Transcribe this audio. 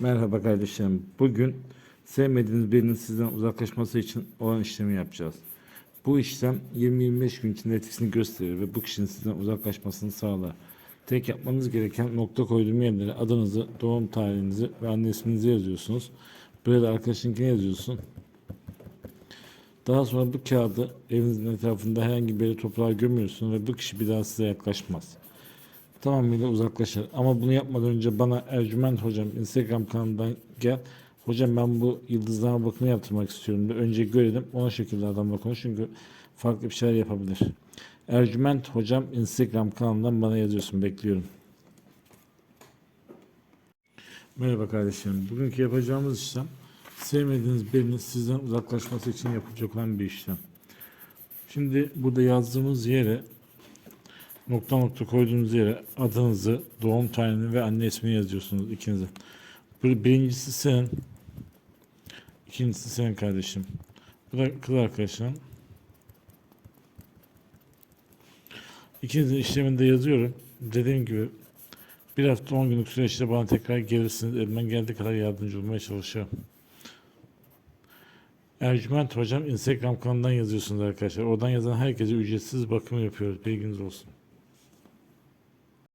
Merhaba kardeşlerim. Bugün sevmediğiniz birinin sizden uzaklaşması için olan işlemi yapacağız. Bu işlem 20-25 gün içinde etkisini gösterir ve bu kişinin sizden uzaklaşmasını sağlar. Tek yapmanız gereken nokta koyduğum yerlere adınızı, doğum tarihinizi ve anne isminizi yazıyorsunuz. Buraya da arkadaşınkini yazıyorsun. Daha sonra bu kağıdı evinizin etrafında herhangi bir toprağa gömüyorsun ve bu kişi bir daha size yaklaşmaz tamamıyla uzaklaşır. Ama bunu yapmadan önce bana Ercüment Hocam Instagram kanalından gel. Hocam ben bu yıldızlama bakımı yaptırmak istiyorum de önce görelim. Ona şekilde adamla konuş çünkü farklı bir şeyler yapabilir. Ercüment Hocam Instagram kanalından bana yazıyorsun. Bekliyorum. Merhaba kardeşlerim. Bugünkü yapacağımız işlem sevmediğiniz birinin sizden uzaklaşması için yapılacak olan bir işlem. Şimdi burada yazdığımız yere nokta nokta koyduğunuz yere adınızı, doğum tarihini ve anne ismini yazıyorsunuz ikinize. Bir- Birincisi senin, ikincisi senin kardeşim. Bu da kız arkadaşın. İkinizin işleminde yazıyorum. Dediğim gibi bir hafta 10 günlük süreçte bana tekrar gelirsiniz. Elimden geldiği kadar yardımcı olmaya çalışacağım. Ercüment Hocam Instagram kanalından yazıyorsunuz arkadaşlar. Oradan yazan herkese ücretsiz bakım yapıyoruz. Bilginiz olsun.